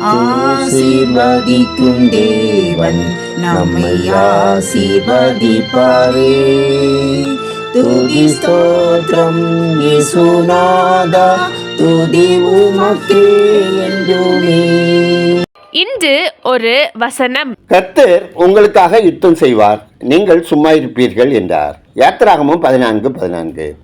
ஆசீர்வதிக்கும் தேவன் நம்மை ஆசீர்வதிப்பாரே. துதி ஸ்தோத்திரம் இயேசுநாதா துதி உமக்கே என்றுமே. இன்று ஒரு வசனம். கர்த்தர் உங்களுக்காக யுத்தம் செய்வார். நீங்கள் சும்மா இருப்பீர்கள் என்றார். யாத்திராகமும் பதினான்கு பதினான்கு.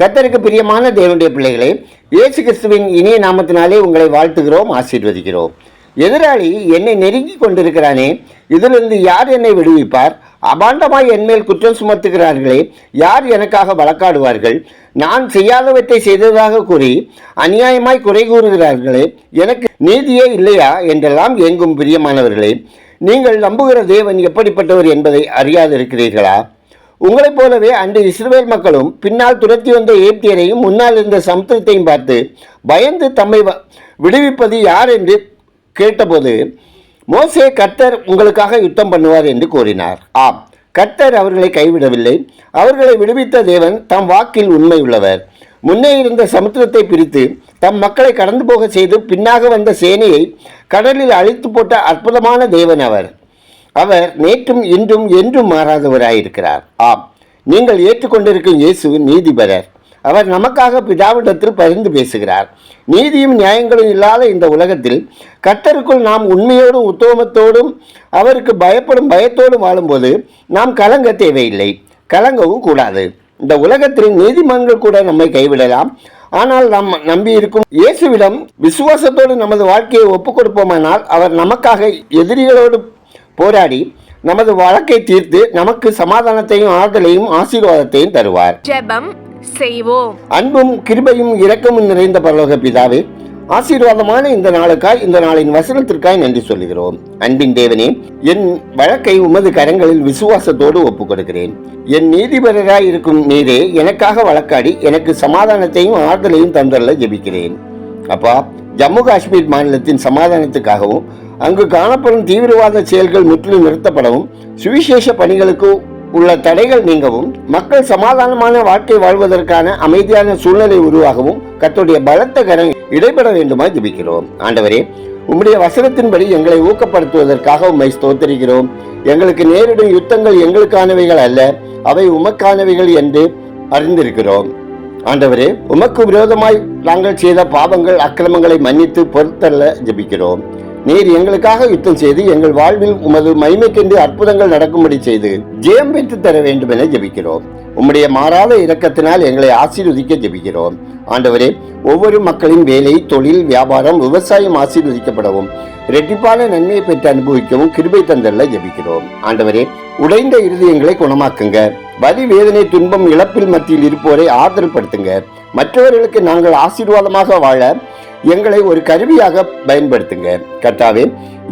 கத்தருக்கு பிரியமான தேவனுடைய பிள்ளைகளே இயேசு கிறிஸ்துவின் இனிய நாமத்தினாலே உங்களை வாழ்த்துகிறோம் ஆசீர்வதிக்கிறோம். எதிராளி என்னை நெருங்கி கொண்டிருக்கிறானே இதிலிருந்து யார் என்னை விடுவிப்பார்? அபாண்டமாய் என்மேல் குற்றம் சுமத்துகிறார்களே யார் எனக்காக வழக்காடுவார்கள்? நான் செய்யாதவற்றை செய்ததாக கூறி அநியாயமாய் குறை கூறுகிறார்களே எனக்கு நீதியே இல்லையா? என்றெல்லாம் எங்கும் பிரியமானவர்களே நீங்கள் நம்புகிற தேவன் எப்படிப்பட்டவர் என்பதை அறியாதிருக்கிறீர்களா? உங்களைப் போலவே அன்று இஸ்ரேல் மக்களும் பின்னால் துரத்தி வந்த ஏப்தியரையும் முன்னால் இருந்த சமுத்திரத்தையும் பார்த்து பயந்து தம்மை வ- விடுவிப்பது யார் என்று கேட்டபோது மோசே கர்த்தர் உங்களுக்காக யுத்தம் பண்ணுவார் என்று கூறினார். ஆம் கர்த்தர் அவர்களை கைவிடவில்லை. அவர்களை விடுவித்த தேவன் தம் வாக்கில் உண்மை உள்ளவர். முன்னே இருந்த சமுத்திரத்தை பிரித்து தம் மக்களை கடந்து போக செய்து பின்னாக வந்த சேனையை கடலில் அழித்து போட்ட அற்புதமான தேவன் அவர். அவர் நேற்றும் இன்றும் என்றும் மாறாதவராயிருக்கிறார். ஆம் நீங்கள் ஏற்றுக்கொண்டிருக்கும் இயேசு நீதிபரர். அவர் நமக்காக பிதாவிடத்தில் பகிர்ந்து பேசுகிறார். நீதியும் நியாயங்களும் இல்லாத இந்த உலகத்தில் கர்த்தருக்குள் நாம் உண்மையோடும் உத்தமத்தோடும் அவருக்கு பயப்படும் பயத்தோடும் வாழும்போது நாம் கலங்க தேவையில்லை. கலங்கவும் கூடாது. இந்த உலகத்தில் நீதிமான்கள் கூட நம்மை கைவிடலாம். ஆனால் நாம் நம்பியிருக்கும் இயேசுவிடம் விசுவாசத்தோடு நமது வாழ்க்கையை ஒப்புக் கொடுப்போமானால் அவர் நமக்காக எதிரிகளோடு போராடி நமது வழக்கை தீர்த்து நமக்கு சமாதானத்தையும் ஆறுதலையும் ஆசீர்வாதத்தையும் தருவார். ஜெபம் செய்வோம். அன்பும் கிருபையும் இரக்கமும் நிறைந்த பரலோக பிதாவே ஆசீர்வாதமான இந்த நாளுக்காய் இந்த நாளின் வசனத்திற்காய் நன்றி சொல்லுகிறோம். அன்பின் தேவனே என் வழக்கை உமது கரங்களில் விசுவாசத்தோடு ஒப்புக் கொடுக்கிறேன் என் நீதிபரராய் இருக்கும் நீரே எனக்காக வழக்காடி எனக்கு சமாதானத்தையும் ஆறுதலையும் தந்தரல ஜெபிக்கிறேன். அப்பா ஜம்மு காஷ்மீர் மாநிலத்தின் சமாதானத்துக்காகவும் அங்கு காணப்படும் தீவிரவாத செயல்கள் முற்றிலும் நிறுத்தப்படவும் சுவிசேஷ பணிகளுக்கு உள்ள தடைகள் நீங்கவும் மக்கள் சமாதானமான வாழ்க்கை வாழ்வதற்கான அமைதியான சூழ்நிலை உருவாகவும் கத்துடைய பலத்த கரம் இடைபெற வேண்டுமாய் ஜபிக்கிறோம். ஆண்டவரே உம்முடைய வசனத்தின்படி எங்களை ஊக்கப்படுத்துவதற்காக உம்மை ஸ்தோத்தரிக்கிறோம். எங்களுக்கு நேரிடும் யுத்தங்கள் எங்களுக்கானவைகள் அல்ல அவை உமக்கானவைகள் என்று அறிந்திருக்கிறோம். ஆண்டவரே உமக்கு விரோதமாய் நாங்கள் செய்த பாவங்கள் அக்கிரமங்களை மன்னித்து பொறுத்தல்ல ஜபிக்கிறோம். நீர் எங்களுக்காக யுத்தம் செய்து எங்கள் வாழ்வில் உமது மைமைக்கென்று அற்புதங்கள் நடக்கும்படி செய்து ஜெயம் பெற்று தர வேண்டும் என ஜெபிக்கிறோம். உம்முடைய மாறாத இரக்கத்தினால் எங்களை ஆசீர்வதிக்க ஜெபிக்கிறோம். ஆண்டவரே ஒவ்வொரு மக்களின் வேலை தொழில் வியாபாரம் விவசாயம் ஆசீர்வதிக்கப்படவும் ரெட்டிப்பான நன்மையை பெற்று அனுபவிக்கவும் கிருபை தந்தல்ல ஜெபிக்கிறோம். ஆண்டவரே உடைந்த இருதயங்களை குணமாக்குங்க. வலி வேதனை துன்பம் இழப்பில் மத்தியில் இருப்போரை ஆதரப்படுத்துங்க. மற்றவர்களுக்கு நாங்கள் ஆசீர்வாதமாக வாழ எங்களை ஒரு கருவியாக பயன்படுத்துங்க. கர்த்தாவே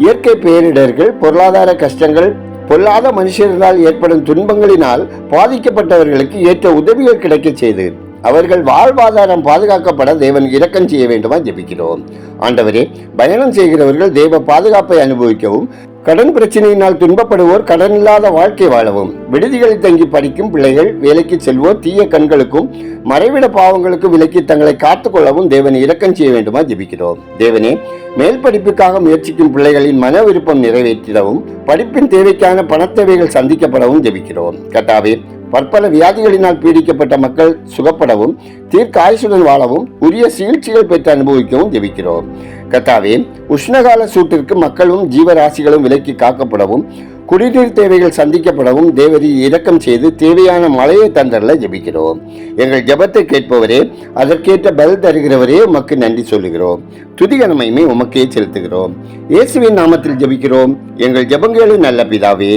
இயற்கை பேரிடர்கள் பொருளாதார கஷ்டங்கள் பொல்லாத மனுஷர்களால் ஏற்படும் துன்பங்களினால் பாதிக்கப்பட்டவர்களுக்கு ஏற்ற உதவிகள் கிடைக்கச் செய்து அவர்கள் வாழ்வாதாரம் பாதுகாக்கப்பட தேவன் இரக்கம் செய்ய வேண்டுமா ஜெபிக்கிறோம். ஆண்டவரே பயணம் செய்கிறவர்கள் தேவ பாதுகாப்பை அனுபவிக்கவும் கடன் பிரச்சனையினால் துன்பப்படுவோர் கடன் இல்லாத வாழ்க்கை வாழவும். விடுதிகளில் தங்கி படிக்கும் பிள்ளைகள் வேலைக்கு செல்வோர் தீய கண்களுக்கும் மறைவிட பாவங்களுக்கும் விலக்கி தங்களை காத்துக்கொள்ளவும் தேவனை இரக்கம் செய்ய வேண்டுமா ஜெபிக்கிறோம். தேவனே மேல் படிப்புக்காக முயற்சிக்கும் பிள்ளைகளின் மன விருப்பம் நிறைவேற்றிடவும் படிப்பின் தேவைக்கான பணத்தேவைகள் சந்திக்கப்படவும் ஜெபிக்கிறோம். கட்டாவே பற்பல வியாதிகளினால் பீடிக்கப்பட்ட மக்கள் சுகப்படவும் தீர்க்க ஆயுசுடன் வாழவும் உரிய சிகிச்சைகள் பெற்று அனுபவிக்கவும் ஜெபிக்கிறோம். கத்தாவே உஷ்ணகால சூட்டிற்கு மக்களும் ஜீவராசிகளும் விலக்கி காக்கப்படவும் குடிநீர் தேவைகள் சந்திக்கப்படவும் தேவரி இரக்கம் செய்து தேவையான மழையை தந்தரில் ஜெபிக்கிறோம். எங்கள் ஜபத்தை கேட்பவரே அதற்கேற்ற பதில் தருகிறவரே உமக்கு நன்றி சொல்லுகிறோம். துதிகனமையுமே உமக்கே செலுத்துகிறோம். இயேசுவின் நாமத்தில் ஜெபிக்கிறோம். எங்கள் ஜெபங்களும் நல்ல பிதாவே.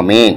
ஆமேன்.